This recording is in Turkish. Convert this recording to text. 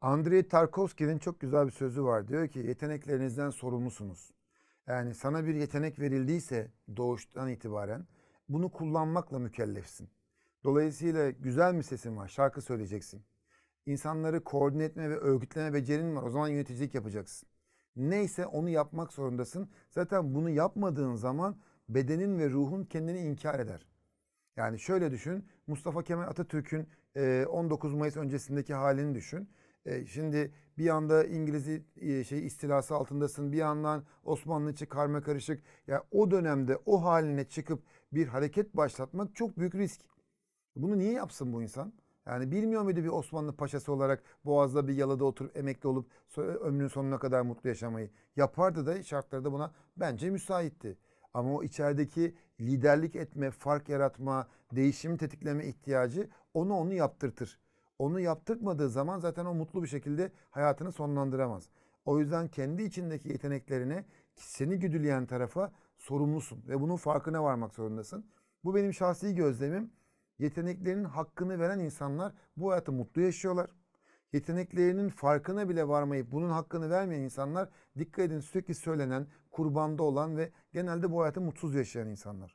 Andrei Tarkovski'nin çok güzel bir sözü var. Diyor ki yeteneklerinizden sorumlusunuz. Yani sana bir yetenek verildiyse doğuştan itibaren bunu kullanmakla mükellefsin. Dolayısıyla güzel bir sesin var. Şarkı söyleyeceksin. İnsanları koordine etme ve örgütleme becerin var. O zaman yöneticilik yapacaksın. Neyse onu yapmak zorundasın. Zaten bunu yapmadığın zaman bedenin ve ruhun kendini inkar eder. Yani şöyle düşün. Mustafa Kemal Atatürk'ün e, 19 Mayıs öncesindeki halini düşün. E, Şimdi bir yanda İngiliz e, şey istilası altındasın. Bir yandan Osmanlı içi karma karışık. Ya o dönemde o haline çıkıp bir hareket başlatmak çok büyük risk. Bunu niye yapsın bu insan? Yani bilmiyor muydu bir Osmanlı paşası olarak Boğaz'da bir yalada oturup emekli olup ömrünün sonuna kadar mutlu yaşamayı? Yapardı da şartları da buna bence müsaitti. Ama o içerideki liderlik etme, fark yaratma, değişim tetikleme ihtiyacı onu onu yaptırtır. Onu yaptırtmadığı zaman zaten o mutlu bir şekilde hayatını sonlandıramaz. O yüzden kendi içindeki yeteneklerine seni güdüleyen tarafa sorumlusun ve bunun farkına varmak zorundasın. Bu benim şahsi gözlemim. Yeteneklerinin hakkını veren insanlar bu hayatı mutlu yaşıyorlar. Yeteneklerinin farkına bile varmayıp bunun hakkını vermeyen insanlar dikkat edin sürekli söylenen, kurbanda olan ve genelde bu hayatı mutsuz yaşayan insanlar.